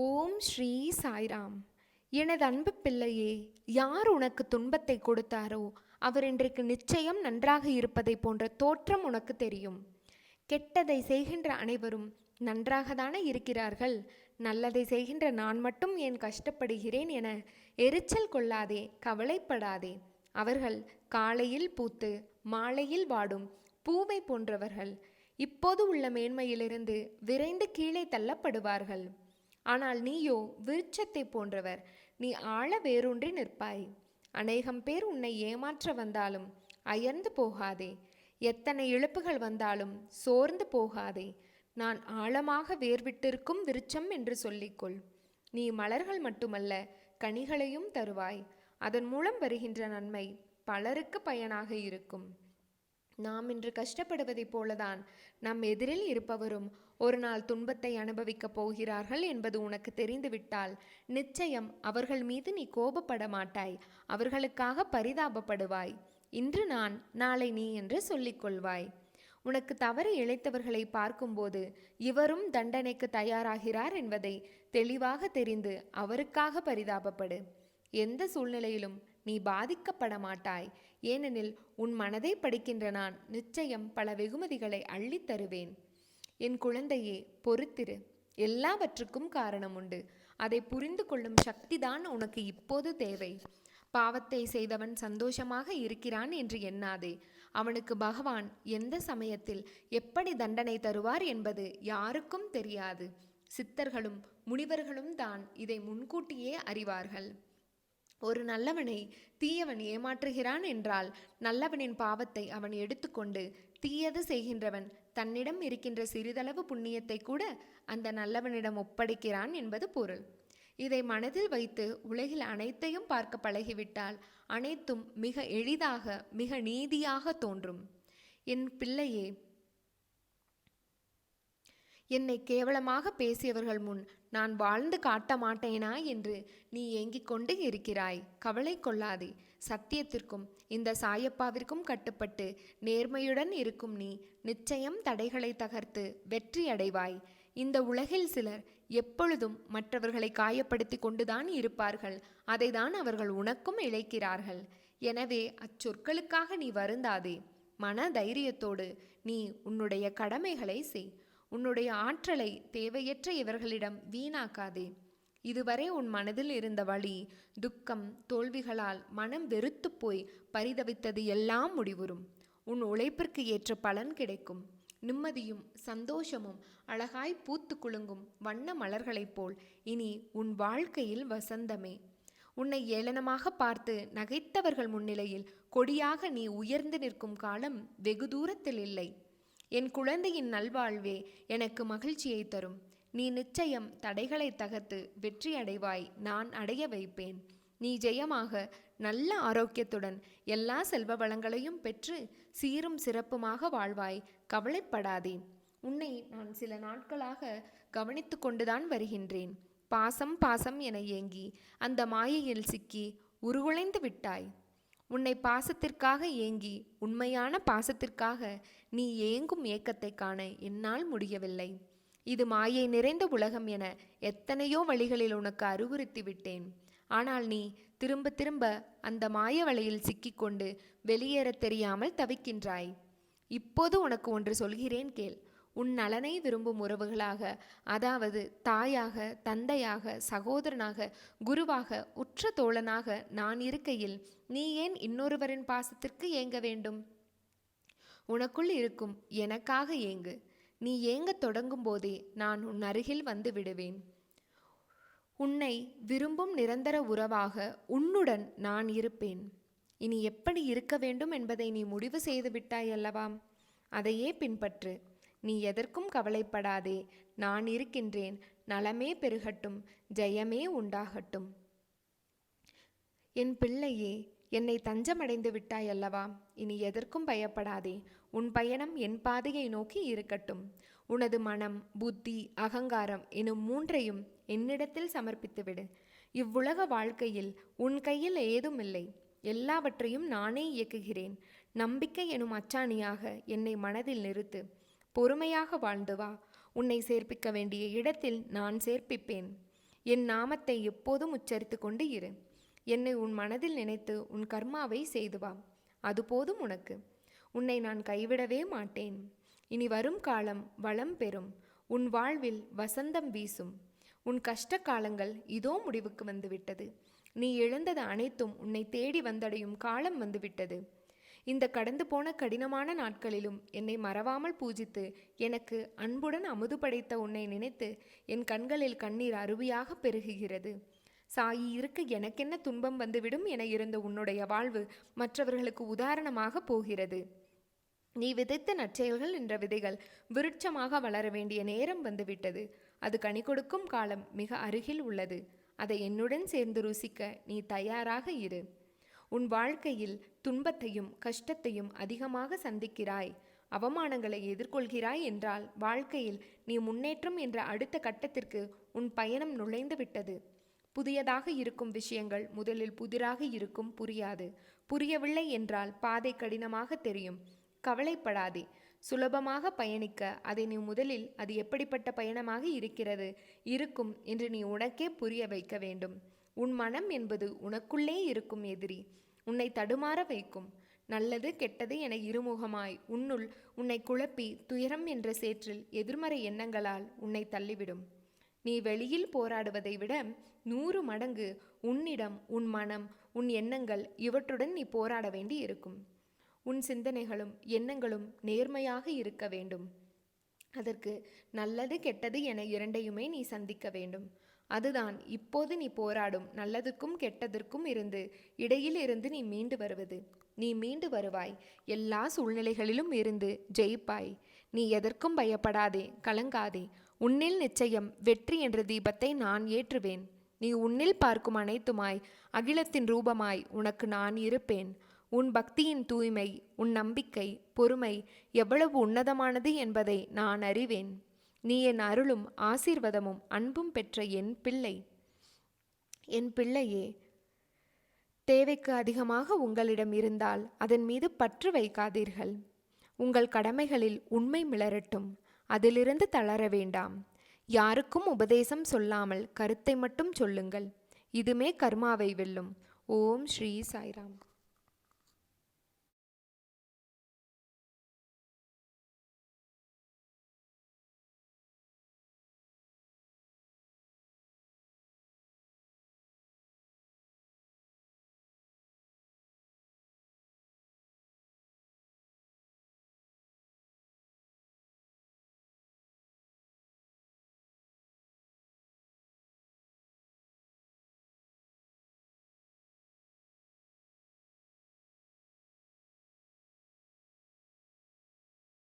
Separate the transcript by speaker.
Speaker 1: ஓம் ஸ்ரீ சாய்ராம். எனது அன்பு பிள்ளையே யார் உனக்கு துன்பத்தை கொடுத்தாரோ அவர் இன்றைக்கு நிச்சயம் நன்றாக இருப்பதை போன்ற தோற்றம் உனக்கு தெரியும். கெட்டதை செய்கின்ற அனைவரும் நன்றாகத்தானே இருக்கிறார்கள். நல்லதை செய்கின்ற நான் மட்டும் ஏன் கஷ்டப்படுகிறேன் என எரிச்சல் கொள்ளாதே கவலைப்படாதே. அவர்கள் காலையில் பூத்து மாலையில் வாடும் பூவை போன்றவர்கள். இப்போது உள்ள மேன்மையிலிருந்து விரைந்து கீழே தள்ளப்படுவார்கள். ஆனால் நீயோ விருட்சத்தை போன்றவர். நீ ஆழ வேரூன்றி நிற்பாய். அநேகம் பேர் உன்னை ஏமாற்ற வந்தாலும் அயர்ந்து போகாதே. எத்தனை இழப்புகள் வந்தாலும் சோர்ந்து போகாதே. நான் ஆழமாக வேர்விட்டிருக்கும் விருட்சம் என்று சொல்லிக்கொள். நீ மலர்கள் மட்டுமல்ல கனிகளையும் தருவாய். அதன் மூலம் வருகின்ற நன்மை பலருக்கு பயனாக இருக்கும். நாம் இன்று கஷ்டப்படுவதைப் போலதான் நம் எதிரில் இருப்பவரும் ஒரு நாள் துன்பத்தை அனுபவிக்கப் போகிறார்கள் என்பது உனக்கு தெரிந்துவிட்டால் நிச்சயம் அவர்கள் மீது நீ கோபப்பட மாட்டாய் அவர்களுக்காக பரிதாபப்படுவாய். இன்று நான் நாளை நீ என்று சொல்லிக்கொள்வாய் உனக்கு தவறு இழைத்தவர்களை பார்க்கும்போது இவரும் தண்டனைக்கு தயாராகிறார் என்பதை தெளிவாக தெரிந்து அவருக்காக பரிதாபப்படு. எந்த சூழ்நிலையிலும் நீ பாதிக்கப்பட மாட்டாய் ஏனெனில் உன் மனதை படிக்கின்ற நான் நிச்சயம் பல வெகுமதிகளை அள்ளித் தருவேன். என் குழந்தையே பொறுத்திரு. எல்லாவற்றுக்கும் காரணம் உண்டு அதை புரிந்து கொள்ளும் சக்திதான் உனக்கு இப்போது தேவை. பாவத்தை செய்தவன் சந்தோஷமாக இருக்கிறான் என்று எண்ணாதே. அவனுக்கு பகவான் எந்த சமயத்தில் எப்படி தண்டனை தருவார் என்பது யாருக்கும் தெரியாது. சித்தர்களும் முனிவர்களும் தான் இதை முன்கூட்டியே அறிவார்கள். ஒரு நல்லவனை தீயவன் ஏமாற்றுகிறான் என்றால் நல்லவனின் பாவத்தை அவன் எடுத்துக்கொண்டு தீயது செய்கின்றவன் தன்னிடம் இருக்கின்ற சிறிதளவு புண்ணியத்தை கூட அந்த நல்லவனிடம் ஒப்படைக்கிறான் என்பது பொருள். இதை மனதில் வைத்து உலகில் அனைத்தையும் பார்க்க பழகிவிட்டால் அனைத்தும் மிக எளிதாக மிக நீதியாக தோன்றும். என் பிள்ளையே என்னை கேவலமாக பேசியவர்கள் முன் நான் வாழ்ந்து காட்ட மாட்டேனா என்று நீ ஏங்கிக் கொண்டு இருக்கிறாய். கவலை கொள்ளாதே. சத்தியத்திற்கும் இந்த சாயப்பாவிற்கும் கட்டுப்பட்டு நேர்மையுடன் இருக்கும் நீ நிச்சயம் தடைகளை தகர்த்து வெற்றி அடைவாய். இந்த உலகில் சிலர் எப்பொழுதும் மற்றவர்களை காயப்படுத்தி கொண்டுதான் இருப்பார்கள். அதைதான் அவர்கள் உனக்கும் இழைக்கிறார்கள். எனவே அச்சொற்களுக்காக நீ வருந்தாதே. மன தைரியத்தோடு நீ உன்னுடைய கடமைகளை செய். உன்னுடைய ஆற்றலை தேவையற்ற இவர்களிடம் வீணாக்காதே. இதுவரை உன் மனதில் இருந்த வழி துக்கம் தோல்விகளால் மனம் வெறுத்து போய் பரிதவித்தது எல்லாம் முடிவுறும். உன் உழைப்பிற்கு ஏற்ற பலன் கிடைக்கும். நிம்மதியும் சந்தோஷமும் அழகாய் பூத்து குலுங்கும் வண்ண மலர்களைப் போல் இனி உன் வாழ்க்கையில் வசந்தமே. உன்னை ஏளனமாக பார்த்து நகைத்தவர்கள் முன்னிலையில் கொடியாக நீ உயர்ந்து நிற்கும் காலம் வெகு தூரத்தில் இல்லை. என் குழந்தையின் நல்வாழ்வே எனக்கு மகிழ்ச்சியை தரும். நீ நிச்சயம் தடைகளை தகர்த்து வெற்றி அடைவாய். நான் அடைய வைப்பேன். நீ ஜெயமாக நல்ல ஆரோக்கியத்துடன் எல்லா செல்வ வளங்களையும் பெற்று சீரும் சிறப்புமாக வாழ்வாய். கவலைப்படாதே. உன்னை நான் சில நாட்களாக கவனித்து கொண்டுதான் வருகின்றேன். பாசம் பாசம் என ஏங்கி அந்த மாயையில் சிக்கி உருகுலைந்து விட்டாய். உன்னை பாசத்திற்காக ஏங்கி உண்மையான பாசத்திற்காக நீ ஏங்கும் ஏக்கத்தை காண என்னால் முடியவில்லை. இது மாயை நிறைந்த உலகம் என எத்தனையோ வழிகளில் உனக்கு அறிவுறுத்தி விட்டேன். ஆனால் நீ திரும்ப திரும்ப அந்த மாய வலையில் சிக்கிக்கொண்டு வெளியேறத் தெரியாமல் தவிக்கின்றாய். இப்போது உனக்கு ஒன்று சொல்கிறேன் கேள். உன் நலனை விரும்பும் உறவுகளாக அதாவது தாயாக தந்தையாக சகோதரனாக குருவாக உற்ற தோழனாக நான் இருக்கையில் நீ ஏன் இன்னொருவரின் பாசத்திற்கு ஏங்க வேண்டும்? உனக்குள் இருக்கும் எனக்காக ஏங்கு. நீ ஏங்க தொடங்கும் போதே நான் உன் அருகில் வந்து விடுவேன். உன்னை விரும்பும் நிரந்தர உறவாக உன்னுடன் நான் இருப்பேன். இனி எப்படி இருக்க வேண்டும் என்பதை நீ முடிவு செய்து விட்டாய் அதையே பின்பற்று. நீ எதற்கும் கவலைப்படாதே நான் இருக்கின்றேன் நலமே பெருகட்டும் ஜெயமே உண்டாகட்டும். என் பிள்ளையே என்னை தஞ்சமடைந்து விட்டாய் அல்லவா? இனி எதற்கும் பயப்படாதே உன் பயணம் என் பாதையை நோக்கி இருக்கட்டும். உனது மனம் புத்தி அகங்காரம் எனும் மூன்றையும் என்னிடத்தில் சமர்ப்பித்துவிடு. இவ்வுலக வாழ்க்கையில் உன் கையில் ஏதும் இல்லை எல்லாவற்றையும் நானே இயக்குகிறேன். நம்பிக்கை எனும் அச்சாணியாக என்னை மனதில் நிறுத்து. பொறுமையாக வாழ்ந்து வா. உன்னை சேர்ப்பிக்க வேண்டிய இடத்தில் நான் சேர்ப்பிப்பேன். என் நாமத்தை எப்போதும் உச்சரித்து கொண்டு இரு. என்னை உன் மனதில் நினைத்து உன் கர்மாவை செய்து வா. அது போதும் உனக்கு. உன்னை நான் கைவிடவே மாட்டேன். இனி வரும் காலம் வளம் பெறும். உன் வாழ்வில் வசந்தம் வீசும். உன் கஷ்ட காலங்கள் இதோ முடிவுக்கு வந்துவிட்டது. நீ இழந்தது அனைத்தும் உன்னை தேடி வந்தடையும் காலம் வந்துவிட்டது. இந்த கடந்து போன கடினமான நாட்களிலும் என்னை மறவாமல் பூஜித்து எனக்கு அன்புடன் அமுது படைத்த உன்னை நினைத்து என் கண்களில் கண்ணீர் அருவியாக பெருகுகிறது. சாயி இருக்க எனக்கென்ன துன்பம் வந்துவிடும் என இருந்த உன்னுடைய வாழ்வு மற்றவர்களுக்கு உதாரணமாக போகிறது. நீ விதைத்த நற்செயல்கள் என்ற விதைகள் விருட்சமாக வளர வேண்டிய நேரம் வந்துவிட்டது. அது கனி கொடுக்கும் காலம் மிக அருகில் உள்ளது. அதை என்னுடன் சேர்ந்து ருசிக்க நீ தயாராக இரு. உன் வாழ்க்கையில் துன்பத்தையும் கஷ்டத்தையும் அதிகமாக சந்திக்கிறாய். அவமானங்களை எதிர்கொள்கிறாய் என்றால் வாழ்க்கையில் நீ முன்னேற்றம் என்ற அடுத்த கட்டத்திற்கு உன் பயணம் நுழைந்து விட்டது. புதியதாக இருக்கும் விஷயங்கள் முதலில் புதிராக இருக்கும் புரியாது. புரியவில்லை என்றால் பாதை கடினமாக தெரியும். கவலைப்படாதே. சுலபமாக பயணிக்க அதை நீ முதலில் அது எப்படிப்பட்ட பயணமாக இருக்கிறது இருக்கும் என்று நீ உனக்கே புரிய வைக்க வேண்டும். உன் மனம் என்பது உனக்குள்ளே இருக்கும் எதிரி. உன்னை தடுமாற வைக்கும். நல்லது கெட்டது என இருமுகமாய் உன்னுள் உன்னை குழப்பி துயரம் என்ற சேற்றில் எதிர்மறை எண்ணங்களால் உன்னை தள்ளிவிடும். நீ வெளியில் போராடுவதை விட நூறு மடங்கு உன்னிடம் உன் மனம் உன் எண்ணங்கள் இவற்றுடன் நீ போராட வேண்டி இருக்கும். உன் சிந்தனைகளும் எண்ணங்களும் நேர்மையாக இருக்க வேண்டும். அதற்கு நல்லது கெட்டது என இரண்டையுமே நீ சந்திக்க வேண்டும். அதுதான் இப்போது நீ போராடும் நல்லதுக்கும் கெட்டதற்கும் இருந்து இடையில் இருந்து நீ மீண்டு வருவது. நீ மீண்டு வருவாய் எல்லா சூழ்நிலைகளிலும் இருந்து ஜெயிப்பாய். நீ எதற்கும் பயப்படாதே கலங்காதே. உன்னில் நிச்சயம் வெற்றி என்ற தீபத்தை நான் ஏற்றுவேன். நீ உன்னில் பார்க்கும் அனைத்துமாய் அகிலத்தின் ரூபமாய் உனக்கு நான் இருப்பேன். உன் பக்தியின் தூய்மை உன் நம்பிக்கை பொறுமை எவ்வளவு உன்னதமானது என்பதை நான் அறிவேன். நீ என் அருளும் ஆசீர்வாதமும் அன்பும் பெற்ற என் பிள்ளை. என் பிள்ளையே தேவைக்கு அதிகமாக உங்களிடம் இருந்தால் அதன் மீது பற்று வைக்காதீர்கள். உங்கள் கடமைகளில் உண்மை மிளரட்டும் அதிலிருந்து தளர வேண்டாம். யாருக்கும் உபதேசம் சொல்லாமல் கருத்தை மட்டும் சொல்லுங்கள். இதுமே கர்மாவை வெல்லும். ஓம் ஸ்ரீ சாய்ராம்.